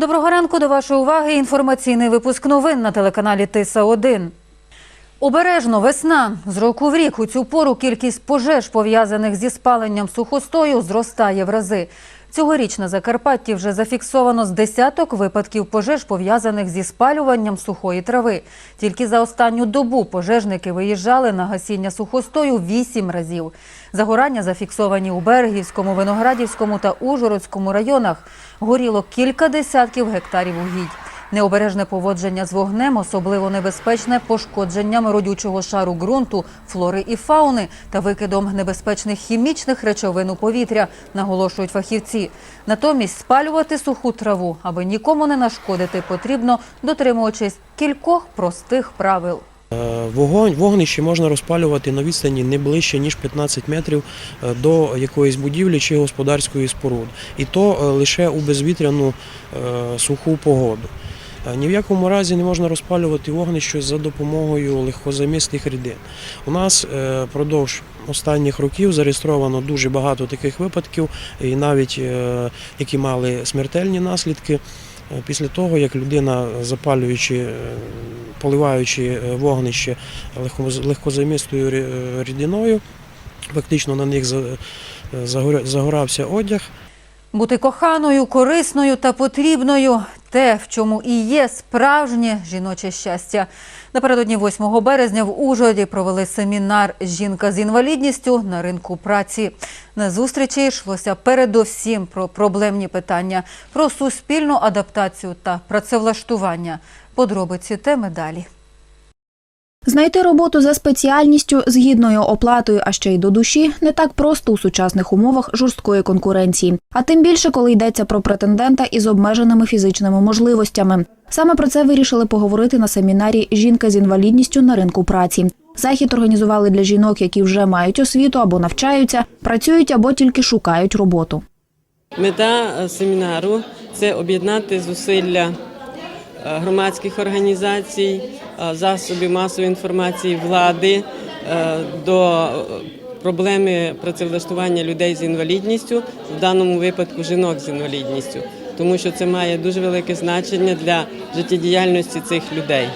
Доброго ранку до вашої уваги. Інформаційний випуск новин на телеканалі Тиса 1 Обережно весна. З року в рік у цю пору кількість пожеж, пов'язаних зі спаленням сухостою, зростає в рази. Цьогоріч на Закарпатті вже зафіксовано з десяток випадків пожеж, пов'язаних зі спалюванням сухої трави. Тільки за останню добу пожежники виїжджали на гасіння сухостою вісім разів. Загорання зафіксовані у Берегівському, Виноградівському та Ужгородському районах. Горіло кілька десятків гектарів угідь. Необережне поводження з вогнем особливо небезпечне пошкодженням родючого шару ґрунту, флори і фауни та викидом небезпечних хімічних речовин у повітря, наголошують фахівці. Натомість спалювати суху траву, аби нікому не нашкодити, потрібно дотримуючись кількох простих правил. Е, Вогонь, вогнище можна розпалювати на відстані не ближче ніж 15 метрів е, до якоїсь будівлі чи господарської споруди. І то е, лише у безвітряну суху погоду. Е, Ні в якому разі не можна розпалювати вогнище за допомогою легкозамісних рідин. У нас е, продовж останніх років зареєстровано дуже багато таких випадків, і навіть е, які мали смертельні наслідки. Після того, як людина, запалюючи, поливаючи вогнище легкозамістою рідиною, фактично на них загорався одяг. Бути коханою, корисною та потрібною те, в чому і є справжнє жіноче щастя. Напередодні 8 березня в Ужгороді провели семінар Жінка з інвалідністю на ринку праці. На зустрічі йшлося передовсім про проблемні питання, про суспільну адаптацію та працевлаштування. Подробиці теми далі. Знайти роботу за спеціальністю з гідною оплатою, а ще й до душі, не так просто у сучасних умовах жорсткої конкуренції. А тим більше, коли йдеться про претендента із обмеженими фізичними можливостями. Саме про це вирішили поговорити на семінарі Жінка з інвалідністю на ринку праці. Захід організували для жінок, які вже мають освіту або навчаються, працюють або тільки шукають роботу. Мета е, семінару це об'єднати зусилля громадських організацій, е, засобів масової інформації, влади е, до е, проблеми працевлаштування людей з інвалідністю, в даному випадку жінок з інвалідністю, тому що це має дуже велике значення для життєдіяльності цих людей.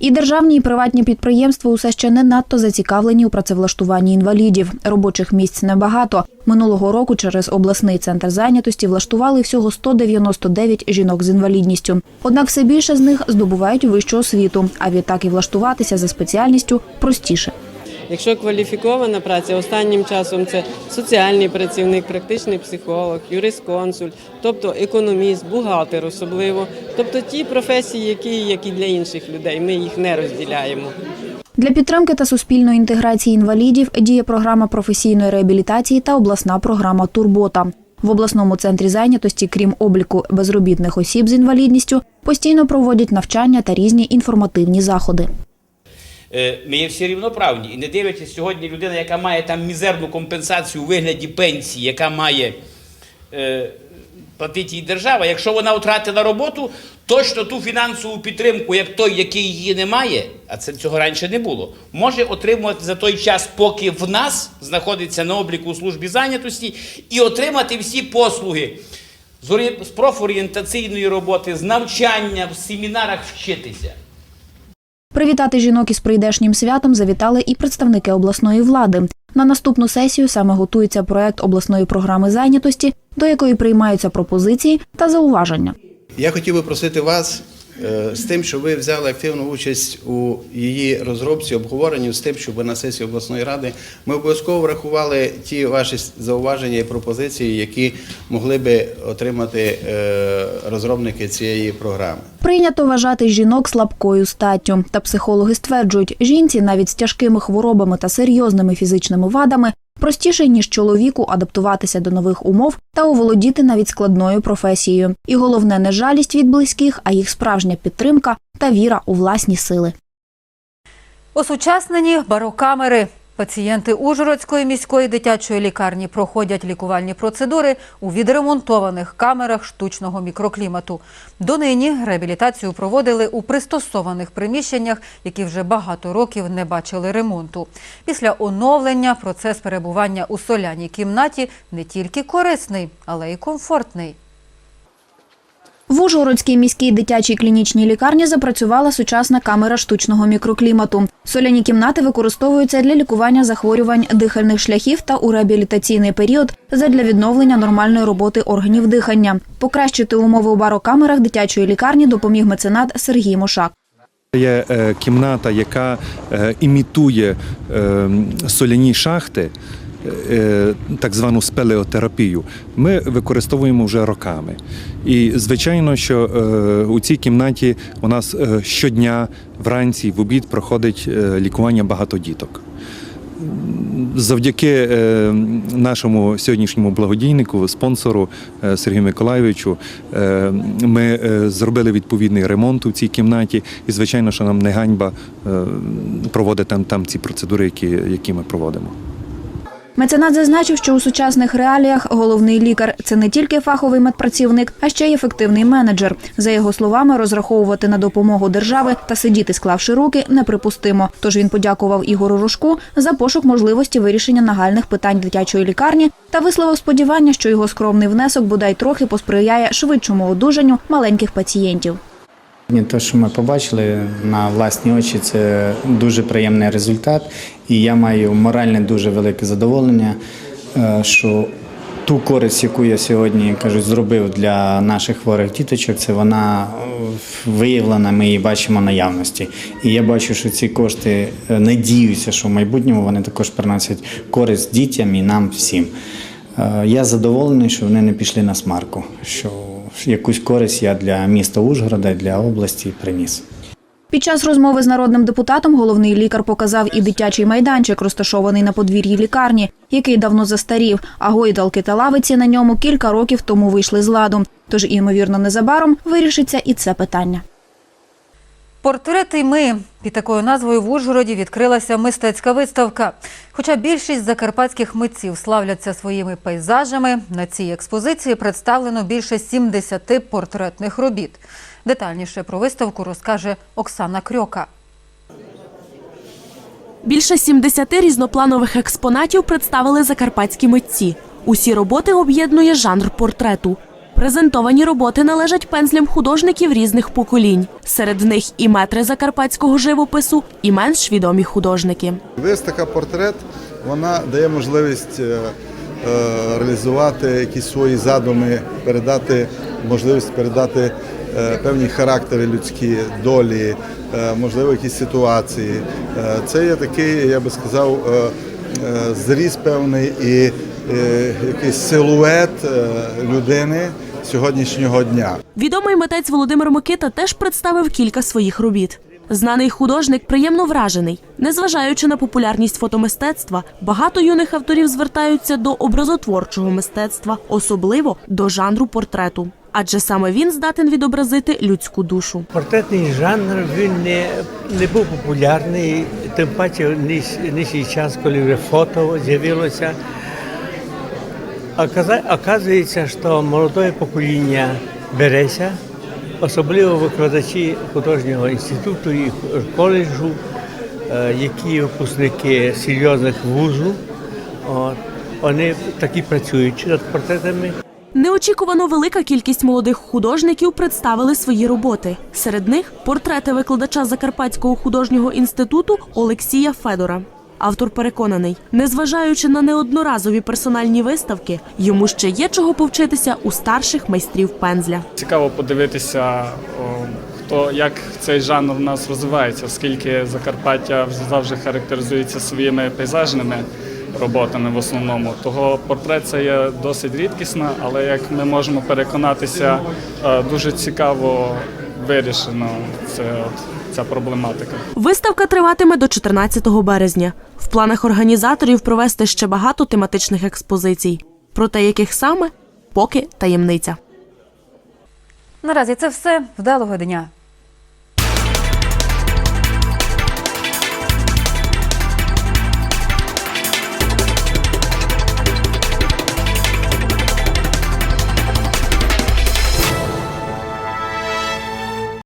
І державні і приватні підприємства усе ще не надто зацікавлені у працевлаштуванні інвалідів. Робочих місць небагато. Минулого року через обласний центр зайнятості влаштували всього 199 жінок з інвалідністю. Однак все більше з них здобувають вищу освіту, а відтак і влаштуватися за спеціальністю простіше. Якщо кваліфікована праця, останнім часом це соціальний працівник, практичний психолог, юрисконсульт, тобто економіст, бухгалтер особливо, тобто ті професії, які як і для інших людей, ми їх не розділяємо. Для підтримки та суспільної інтеграції інвалідів діє програма професійної реабілітації та обласна програма Турбота. В обласному центрі зайнятості, крім обліку безробітних осіб з інвалідністю, постійно проводять навчання та різні інформативні заходи. Е, Ми є всі рівноправні. І не дивлячись сьогодні людина, яка має там мізерну компенсацію у вигляді пенсії, яка має е, платити їй держава, якщо вона втратила роботу, точно ту фінансову підтримку, як той, який її не має, а це цього раніше не було, може отримувати за той час, поки в нас знаходиться на обліку у службі зайнятості, і отримати всі послуги з орі- з профорієнтаційної роботи, з навчання, в семінарах вчитися. Привітати жінок із прийдешнім святом завітали і представники обласної влади. На наступну сесію саме готується проект обласної програми зайнятості, до якої приймаються пропозиції та зауваження. Я хотів би просити вас з тим, щоб ви взяли активну участь у її розробці, обговоренні, з тим, щоб на сесії обласної ради ми обов'язково врахували ті ваші зауваження і пропозиції, які могли би отримати е, розробники цієї програми. Прийнято вважати жінок слабкою статтю. Та психологи стверджують, жінці навіть з тяжкими хворобами та серйозними фізичними вадами простіше, ніж чоловіку, адаптуватися до нових умов та оволодіти навіть складною професією. І головне не жалість від близьких, а їх справжня підтримка та віра у власні сили. Осучаснені барокамери. Пацієнти Ужгородської міської дитячої лікарні проходять лікувальні процедури у відремонтованих камерах штучного мікроклімату. Донині реабілітацію проводили у пристосованих приміщеннях, які вже багато років не бачили ремонту. Після оновлення процес перебування у соляній кімнаті не тільки корисний, але й комфортний. В Ужгородській міській дитячій клінічній лікарні запрацювала сучасна камера штучного мікроклімату. Соляні кімнати використовуються для лікування захворювань дихальних шляхів та у реабілітаційний період задля відновлення нормальної роботи органів дихання. Покращити умови у барокамерах дитячої лікарні допоміг меценат Сергій Мошак. Є е, кімната, яка е, імітує е, соляні шахти, так звану спелеотерапію. Ми використовуємо вже роками. І звичайно, що е, у цій кімнаті у нас е, щодня вранці в обід проходить е, лікування багато діток. Завдяки е, нашому сьогоднішньому благодійнику, спонсору е, Сергію Миколайовичу, е, ми е, зробили відповідний ремонт у цій кімнаті, і звичайно, що нам не ганьба е, проводити там, там ці процедури, які, які ми проводимо. Меценат зазначив, що у сучасних реаліях головний лікар це не тільки фаховий медпрацівник, а ще й ефективний менеджер. За його словами, розраховувати на допомогу держави та сидіти, склавши руки, неприпустимо. Тож він подякував Ігору Рожку за пошук можливості вирішення нагальних питань дитячої лікарні та висловив сподівання, що його скромний внесок бодай трохи посприяє швидшому одужанню маленьких пацієнтів. Ні, Те, що ми побачили на власні очі, це дуже приємний результат, і я маю моральне дуже велике задоволення, е, що ту користь, яку я сьогодні кажуть, зробив для наших хворих діточок, це вона е, виявлена. Ми її бачимо наявності. І я бачу, що ці кошти е, надіюся, що в майбутньому вони також приносять користь дітям і нам всім. Я задоволений, що вони не пішли на смарку, що якусь користь я для міста Ужгорода, для області приніс. Під час розмови з народним депутатом головний лікар показав і дитячий майданчик, розташований на подвір'ї лікарні, який давно застарів, а гойдалки та лавиці на ньому кілька років тому вийшли з ладу. Тож, ймовірно, незабаром вирішиться і це питання. Портрети ми під такою назвою в Ужгороді відкрилася мистецька виставка. Хоча більшість закарпатських митців славляться своїми пейзажами, на цій експозиції представлено більше 70 портретних робіт. Детальніше про виставку розкаже Оксана Крьока. Більше 70 різнопланових експонатів представили закарпатські митці. Усі роботи об'єднує жанр портрету. Презентовані роботи належать пензлям художників різних поколінь. Серед них і метри закарпатського живопису, і менш відомі художники. Виставка портрет вона дає можливість е, е, реалізувати якісь свої задуми, передати можливість передати е, певні характери людські, долі, можливо, якісь ситуації. Це є такий, я би сказав, зріз певний і якийсь силует людини сьогоднішнього дня. Відомий митець Володимир Микита теж представив кілька своїх робіт. Знаний художник приємно вражений. Незважаючи на популярність фотомистецтва, багато юних авторів звертаються до образотворчого мистецтва, особливо до жанру портрету. Адже саме він здатен відобразити людську душу. Портретний жанр він не, не був популярний, тим паче низ- час, коли вже фото з'явилося. Оказується, що молоде покоління береться, особливо викладачі художнього інституту і коледжу, е, які випускники серйозних вузів. Вони такі працюють над портретами. Неочікувано велика кількість молодих художників представили свої роботи. Серед них портрети викладача Закарпатського художнього інституту Олексія Федора. Автор переконаний, незважаючи на неодноразові персональні виставки, йому ще є чого повчитися у старших майстрів пензля. Цікаво подивитися, хто як цей жанр у нас розвивається, оскільки Закарпаття завжди характеризується своїми пейзажними роботами в основному. Того портрет це є досить рідкісна, але як ми можемо переконатися, е, дуже цікаво вирішено це, ця проблематика. Виставка триватиме до 14 березня. В планах організаторів провести ще багато тематичних експозицій. Проте яких саме поки таємниця. Наразі це все. Вдалого дня.